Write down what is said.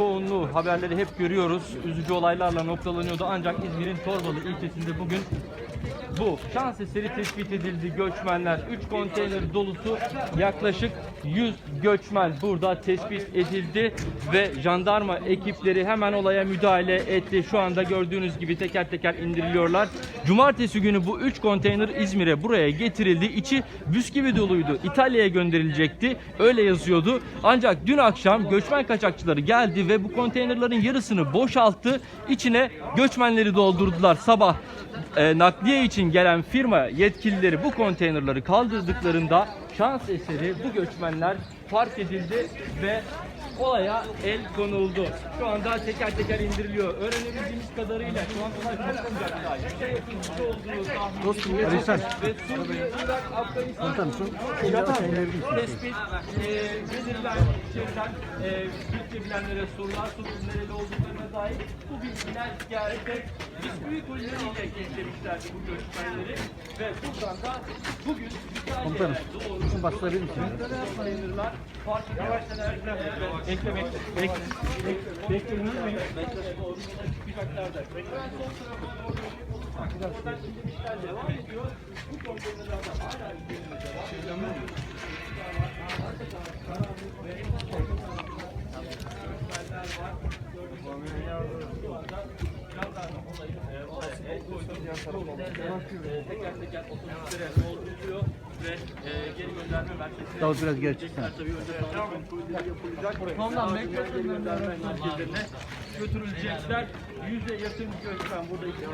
çoğunluğu haberleri hep görüyoruz. Üzücü olaylarla noktalanıyordu ancak İzmir'in Torbalı ilçesinde bugün bu şans eseri tespit edildi göçmenler. 3 konteyner dolusu yaklaşık 100 göçmen burada tespit edildi ve jandarma ekipleri hemen olaya müdahale etti. Şu anda gördüğünüz gibi teker teker indiriliyorlar. Cumartesi günü bu 3 konteyner İzmir'e buraya getirildi. İçi bisküvi doluydu. İtalya'ya gönderilecekti. Öyle yazıyordu. Ancak dün akşam göçmen kaçakçıları geldi ve bu konteynerların yarısını boşalttı. İçine göçmenleri doldurdular. Sabah e, nakliye için gelen firma yetkilileri bu konteynerları kaldırdıklarında şans eseri bu göçmenler fark edildi ve olaya el konuldu. Şu anda teker teker indiriliyor. Öğrenebildiğimiz kadarıyla şu an olay çok sıcakta. Yüzde yakın kişi olduğu tahmin ediliyor. Ve Suriye, Irak, Afganistan tespit e, belirlen e, Türkçe bilenlere sorular sorulur nereli olduklarına dair bu bilgiler gerçek. Bisküvi kolileriyle geçlemişlerdi bu göçmenleri ve buradan da bugün Komutanım, doğru Şunu bastırabilir misiniz? bekle bekle bekle bekle bekle inanmayın. Doğru yola çıkacaklar da. Ben son tarafa doğru yürüyorum. Buradan şimdi işler devam ediyor. Bu konteynerlerden hala üzerinde devam ediyor. Teker teker otobüslere dolduruluyor ve geri gönderme merkezine Davut biraz geri çıksana. Tabii önce yapılacak. Geri gönderme merkezlerine götürülecekler. Yüze yakın burada iki